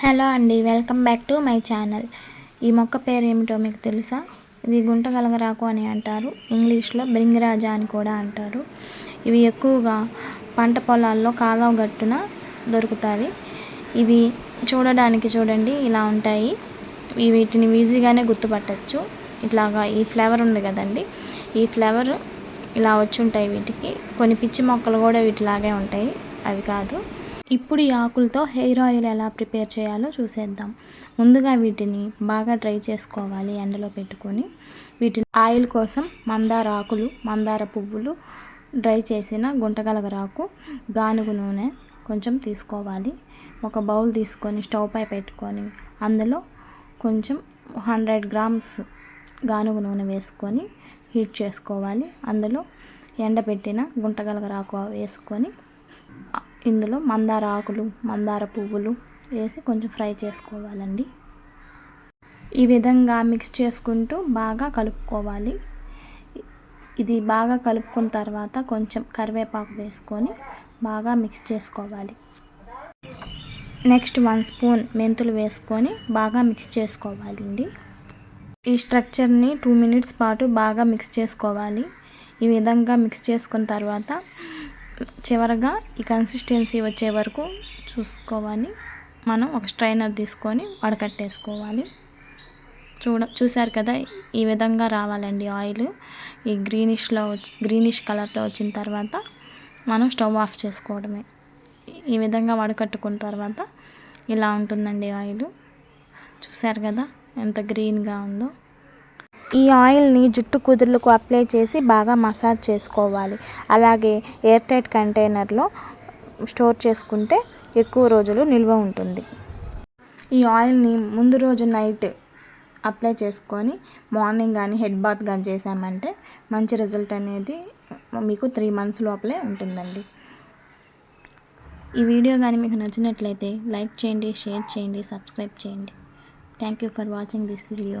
Hello అండి welcome back to my channel. ఈ మొక్క పేరు ఏమిటో మీకు తెలుసా? ఇది గుంటగలగరాకు అని అంటారు. ఇంగ్లీష్లో బ్రింగరాజా అని కూడా అంటారు. ఇవి ఎక్కువగా పంట పొలాల్లో కాలువ గట్టున దొరుకుతాయి. ఇవి చూడడానికి చూడండి ఇలా ఉంటాయి. వీటిని ఈజీగానే గుర్తుపట్టచ్చు. ఇట్లాగా ఈ ఫ్లేవర్ ఉంది కదండి. ఈ ఫ్లేవర్ ఇలా వచ్చి ఉంటాయి వీటికి. కొన్ని పిచ్చి మొక్కలు కూడా వీటిలాగే ఉంటాయి. అవి కాదు. ఇప్పుడు ఈ ఆకులతో హెయిర్ ఆయిల్ ఎలా ప్రిపేర్ చేయాలో చూసేద్దాం. ముందుగా వీటిని బాగా డ్రై చేసుకోవాలి ఎండలో పెట్టుకొని. వీటిని ఆయిల్ కోసం మందార ఆకులు మందార పువ్వులు డ్రై చేసిన గుంటగలగరాకు గానుగు నూనె కొంచెం తీసుకోవాలి. ఒక బౌల్ తీసుకొని స్టవ్ పై పెట్టుకొని అందులో కొంచెం హండ్రెడ్ గ్రామ్స్ గానుగు నూనె వేసుకొని హీట్ చేసుకోవాలి. అందులో ఎండబెట్టిన గుంటగలగరాకు వేసుకొని ఇందులో మందార ఆకులు మందార పువ్వులు వేసి కొంచెం ఫ్రై చేసుకోవాలండి. ఈ విధంగా మిక్స్ చేసుకుంటూ బాగా కలుపుకోవాలి. ఇది బాగా కలుపుకున్న తర్వాత కొంచెం కరివేపాకు వేసుకొని బాగా మిక్స్ చేసుకోవాలి. నెక్స్ట్ వన్ స్పూన్ మెంతులు వేసుకొని బాగా మిక్స్ చేసుకోవాలండి. ఈ స్ట్రక్చర్ని టూ మినిట్స్ పాటు బాగా మిక్స్ చేసుకోవాలి. ఈ విధంగా మిక్స్ చేసుకున్న తర్వాత చివరగా ఈ కన్సిస్టెన్సీ వచ్చే వరకు చూసుకోవాలి. మనం ఒక స్ట్రైనర్ తీసుకొని వడకట్టేసుకోవాలి. చూడ చూసారు కదా ఈ విధంగా రావాలండి ఆయిల్ ఈ గ్రీనిష్లో వచ్చి గ్రీనిష్ కలర్లో వచ్చిన తర్వాత మనం స్టవ్ ఆఫ్ చేసుకోవడమే. ఈ విధంగా వడకట్టుకున్న తర్వాత ఇలా ఉంటుందండి ఆయిల్ చూసారు కదా ఎంత గ్రీన్గా ఉందో. ఈ ఆయిల్ని జుట్టు కుదుర్లకు అప్లై చేసి బాగా మసాజ్ చేసుకోవాలి. అలాగే ఎయిర్ టైట్ కంటైనర్లో స్టోర్ చేసుకుంటే ఎక్కువ రోజులు నిల్వ ఉంటుంది. ఈ ఆయిల్ని ముందు రోజు నైట్ అప్లై చేసుకొని మార్నింగ్ కానీ హెడ్ బాత్ కానీ చేసామంటే మంచి రిజల్ట్ అనేది మీకు త్రీ మంత్స్ లోపలే ఉంటుందండి. ఈ వీడియో కానీ మీకు నచ్చినట్లయితే లైక్ చేయండి షేర్ చేయండి సబ్స్క్రైబ్ చేయండి. Thank you for watching this video.